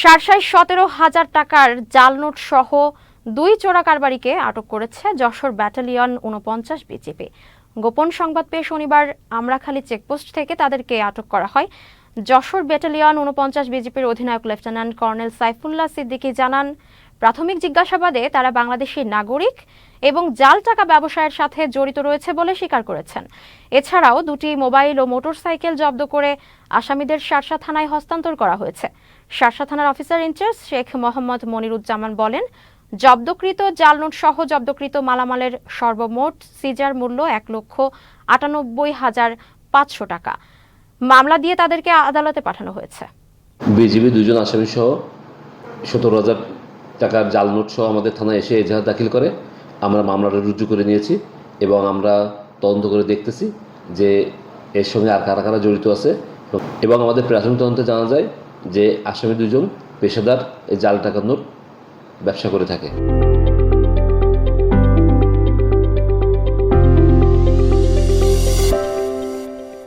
সারসায় সতেরো হাজার টাকার জাল নোট সহ দুই চোরা কারবারিকে আটক করেছে যশোর ব্যাটালিয়ন উনপঞ্চাশ বিজেপি। গোপন সংবাদ পেয়ে শনিবার আমরাখালী চেকপোস্ট থেকে তাদেরকে আটক করা হয়। যশোর ব্যাটালিয়ন উনপঞ্চাশ বিজেপির অধিনায়ক লেফটেন্যান্ট কর্নেল সাইফুল্লাহ সিদ্দিকী জানান প্রাথমিক জিজ্ঞাসাবাদে তারা বাংলাদেশের নাগরিক এবং জাল টাকা ব্যবসায়ের সাথে জড়িত রয়েছে বলে স্বীকার করেছেন। এছাড়াও দুটি মোবাইল ও মোটরসাইকেল জব্দ করে আসামিদের শার্শা থানায় হস্তান্তর করা হয়েছে। শার্শা থানার officer in charge Sheikh Mohammad Moniruzzaman বলেন, জব্দকৃত জাল নোট সহ জব্দকৃত মালামালের সর্বমোট সিজার মূল্য এক লক্ষ আটানব্বই হাজার পাঁচশো টাকা। মামলা দিয়ে তাদেরকে আদালতে পাঠানো হয়েছে। বিজিবি দুজন আসামি সহ সতেরো হাজার টাকার জাল নোট সহ আমাদের থানায় এসে এজাহার দাখিল করে, আমরা মামলাটা রুজু করে নিয়েছি এবং আমরা তদন্ত করে দেখতেছি যে এর সঙ্গে আর কারা কারা জড়িত আছে এবং আমাদের প্রাথমিক তদন্তে জানা যায় যে আসামি দুজন পেশাদার এই জাল টাকার নোট ব্যবসা করে থাকে।